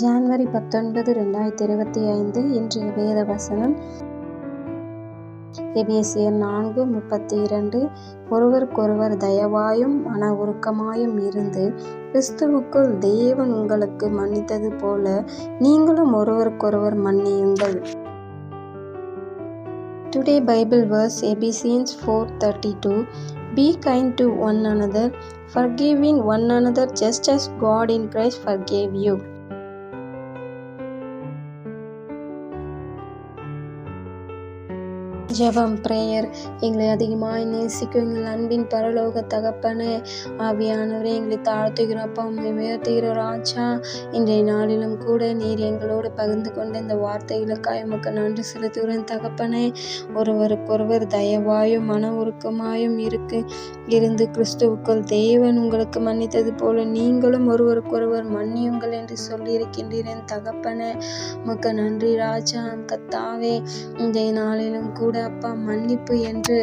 January பத்தொன்பது ரெண்டாயிரத்தி இருபத்தி ஐந்து இன்றைய வேத வசனம் எபேசியர் நான்கு முப்பத்தி இரண்டு ஒருவருக்கொருவர் தயவாயும் மன உருக்கமாயும் இருந்து கிறிஸ்துவுக்குள் தேவன் உங்களுக்கு மன்னித்தது போல நீங்களும் ஒருவருக்கொருவர் மன்னியுங்கள். Today Bible verse Ephesians four thirty two be kind to one another forgiving one another just as God in Christ forgave you ஜெபம் ப்ரேயர் எங்களை அதிகமாக நேசிக்கும் எங்கள் அன்பின் பரலோக தகப்பனே. ஆவியானவரே எங்களை தாழ்த்துகிறோம். அப்பா உண்மை உயர்த்துகிற ராஜா இன்றைய நாளிலும் கூட நீர் எங்களோடு பகிர்ந்து கொண்ட இந்த வார்த்தைகளுக்காக உமக்கு நன்றி செலுத்துகிறேன் தகப்பனே ஒருவருக்கொருவர் தயவாயும் மன உருக்கமாயும் இருக்கு. இருந்து கிறிஸ்துவுக்குள் தேவன் உங்களுக்கு மன்னித்தது போல நீங்களும் ஒருவருக்கொருவர் மன்னியுங்கள் என்று சொல்லியிருக்கின்றேன் தகப்பனே உமக்கு நன்றி ராஜா கத்தாவே. இன்றைய நாளிலும் கூட அப்பா மன்னிப்பு என்று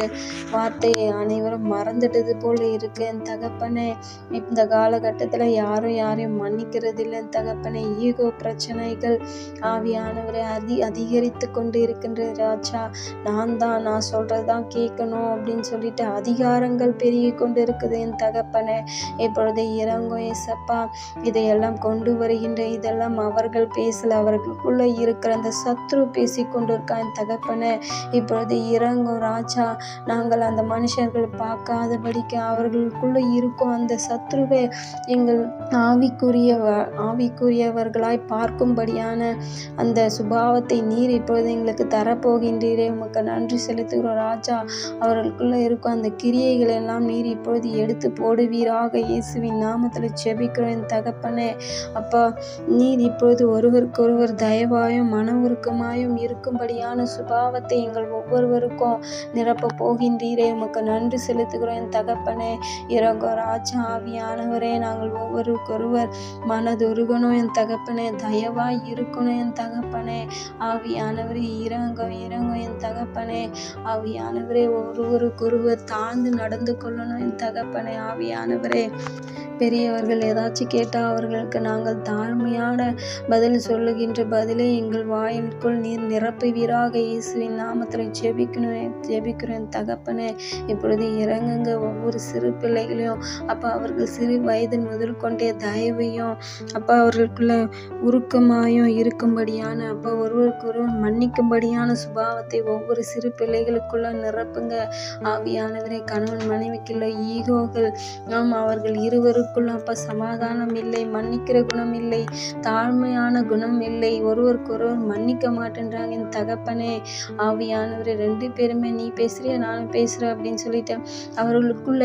வார்த்தையை அனைவரும் மறந்துட்டது போல இருக்கு. என் தகப்பனே இந்த காலகட்டத்தில் யாரும் யாரையும் மன்னிக்கிறது இல்லை என் தகப்பனே ஈகோ பிரச்சனைகள் ஆவியானவரை அதி அதிகரித்து கொண்டு இருக்கின்ற ராஜா நான் தான் நான் சொல்றதுதான் கேட்கணும் அப்படின்னு சொல்லிட்டு அதிகாரங்கள் பெருகி கொண்டு இருக்குது என் தகப்பனே. இப்பொழுது இறங்கும் ஏசப்பா இதையெல்லாம் கொண்டு வருகின்ற இதெல்லாம் அவர்கள் பேசல. அவர்களுக்குள்ள இருக்கிற அந்த சத்ரு பேசி கொண்டு இருக்கான் என் இப்பொழுது இறங்கும் ராஜா. நாங்கள் அந்த மனுஷர்கள் பார்க்காதபடிக்கு அவர்களுக்குள்ளே இருக்கும் அந்த சத்ருவை எங்கள் ஆவிக்குரிய ஆவிக்குரியவர்களாய் பார்க்கும்படியான அந்த சுபாவத்தை நீர் இப்பொழுது எங்களுக்கு தரப்போகின்றீரே. உமக்கு நன்றி செலுத்துகிறோம் ராஜா. அவர்களுக்குள்ளே இருக்கும் அந்த கிரியைகள் எல்லாம் நீர் இப்பொழுது எடுத்து போடுவீராக. இயேசுவின் நாமத்தில் செபிக்கிறோம் என் தகப்பனே. அப்பா நீர் இப்பொழுது ஒருவருக்கொருவர் தயவாயும் மன உருக்கமாயும் இருக்கும்படியான சுபாவத்தை எங்கள் ஒவ்வொரு ஒவ்வொருவருக்கும் நிரப்ப போகின்றீரே. உமக்கு நன்றி செலுத்துகிறோம். என் தகப்பனே இறங்கோ ராஜா ஆவியானவரே நாங்கள் ஒவ்வொருவருக்கொருவர் மனதுருகணும். என் தகப்பனே தயவாய் இருக்கணும். என் தகப்பனே ஆவியானவரே இறங்கும் இறங்கும். என் தகப்பனே ஆவியானவரே ஒருவருக்கொருவர் தாழ்ந்து நடந்து கொள்ளணும். என் தகப்பனே ஆவியானவரே பெரியவர்கள் ஏதாச்சும் கேட்டால் அவர்களுக்கு நாங்கள் தாழ்மையான பதில் சொல்லுகின்ற பதிலை எங்கள் வாயிலுக்குள் நீர் நிரப்புவீராக. இயேசுவின் நாமத்தில் ஜெபிக்கணும் ஜெபிக்கிறேன் தகப்பனே. இப்பொழுது இறங்குங்க. ஒவ்வொரு சிறு பிள்ளைகளையும் அப்போ அவர்கள் சிறு வயது முதல் கொண்டே தயவையும் அப்போ அவர்களுக்குள்ள உருக்கமாயும் இருக்கும்படியான அப்போ ஒருவருக்கொருவர் மன்னிக்கும்படியான சுபாவத்தை ஒவ்வொரு சிறு பிள்ளைகளுக்குள்ள நிரப்புங்க. ஆவியானவரே கணவன் மனைவிக்குள்ள ஈகோகள் நாம் அவர்கள் இருவரும் இருவருக்குள்ள அப்போ சமாதானம் இல்லை மன்னிக்கிற குணம் இல்லை தாழ்மையான குணம் இல்லை. ஒருவருக்கொருவர் மன்னிக்க மாட்டேன்றாங்க. என் தகப்பனே ஆவியானவர் ரெண்டு பேருமே நீ பேசுகிறிய நானும் பேசுகிறேன் அப்படின்னு சொல்லிட்டு அவர்களுக்குள்ள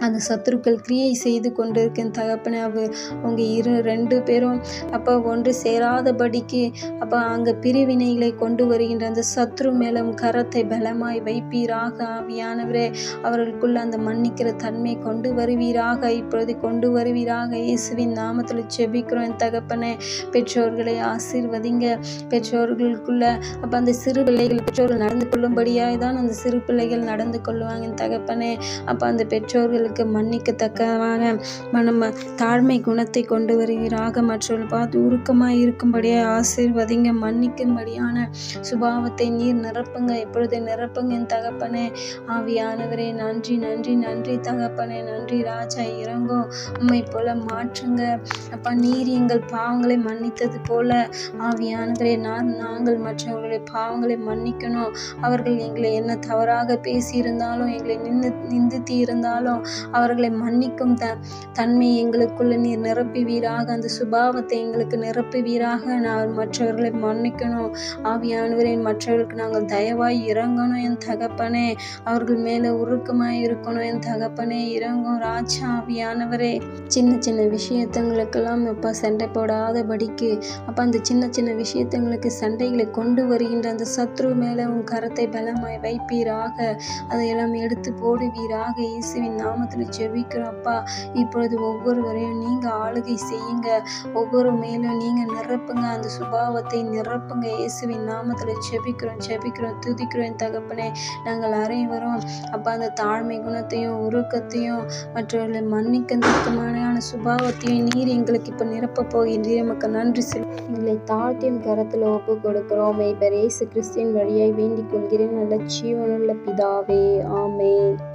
அந்த சத்துருக்கள் கிரியை செய்து கொண்டிருக்கேன் தகப்பனே அவ அவங்க இரு ரெண்டு பேரும் அப்போ ஒன்று சேராதபடிக்கு அப்போ அங்கே பிரிவினைகளை கொண்டு வருகின்ற அந்த சத்ரு மேலும் கரத்தை பலமாய் வைப்பீராக ஆவியானவரே. அவர்களுக்குள்ள அந்த மன்னிக்கிற தன்மை கொண்டு வருவீராக இப்பொழுது கொண்டு வருவீராக. இயேசுவின் நாமத்தில் செபிக்கிறோம் என் தகப்பனே. பெற்றோர்களை ஆசீர்வதிங்க. பெற்றோர்களுக்குள்ள அப்போ அந்த சிறு பிள்ளைகள் பெற்றோர்கள் நடந்து கொள்ளும்படியாக தான் அந்த சிறு பிள்ளைகள் நடந்து கொள்வாங்க தகப்பனே. அப்போ அந்த பெற்றோர்கள் அவர்களுக்கு மன்னிக்கத்தக்கமான மனம் தாழ்மை குணத்தை கொண்டு வருகிறாக மற்றவர்கள் பார்த்து உருக்கமாக இருக்கும்படியே ஆசீர்வதிங்க. மன்னிக்கும்படியான சுபாவத்தை நீர் நிரப்புங்க. இப்பொழுது நிரப்புங்க என் தகப்பனே. ஆவியானவரே நன்றி நன்றி நன்றி தகப்பனே. நன்றி ராஜா இறங்கும் உண்மை போல மாற்றுங்க. அப்பா நீர் எங்கள் பாவங்களை மன்னித்தது போல. ஆவியானவரே நான் நாங்கள் மற்றவர்களுடைய பாவங்களை மன்னிக்கணும். அவர்கள் எங்களை என்ன தவறாக பேசியிருந்தாலும் எங்களை நின்று நிந்தித்து இருந்தாலும் அவர்களை மன்னிக்கும் த தன்மை எங்களுக்குள்ள நீர் நிரப்புவீராக. அந்த சுபாவத்தை எங்களுக்கு நிரப்புவீராக. நான் மற்றவர்களை மன்னிக்கணும். ஆவியானவரே மற்றவர்களுக்கு நாங்கள் தயவாய் இறங்கணும் என் தகப்பனே. அவர்கள் மேலே உருக்கமாய் இருக்கணும் என் தகப்பனே. இறங்கும் ராஜா ஆவியானவரே. சின்ன சின்ன விஷயத்தங்களுக்கெல்லாம் இப்போ சண்டை போடாதபடிக்கு. அப்போ அந்த சின்ன சின்ன விஷயத்தங்களுக்கு சண்டைகளை கொண்டு வருகின்ற அந்த சத்ரு மேலே உன் கரத்தை பலமாய் வைப்பீராக. அதையெல்லாம் எடுத்து போடுவீராக. இயேசுவின் நாம் நாமத்தில் ஜெபிக்கிறோம் அப்பா இப்பொழுது ஒவ்வொருவரையும் நீங்கள் ஆளுகை செய்யுங்க. ஒவ்வொரு மேலும் நீங்கள் நிரப்புங்க. அந்த சுபாவத்தை நிரப்புங்க. இயேசுவின் நாமத்தில் ஜெபிக்கிறோம் ஜெபிக்கிறோம் துதிக்கிறோம் தகப்பனே. நாங்கள் அனைவரும் அப்பா அந்த தாழ்மை குணத்தையும் உருக்கத்தையும் மற்றவர்களை மன்னிக்கமான சுபாவத்தையும் நீர் எங்களுக்கு இப்போ நிரப்ப போகின்றீர். நமக்கு நன்றி செல் எங்களை தாழ்த்தியும் கரத்தில் ஒப்பு கொடுக்கிறோம். இப்ப இயேசு கிறிஸ்தின் வழியாய் வேண்டிக் கொள்கிறேன். நல்ல ஜீவனுள்ள பிதாவே. ஆமேன்.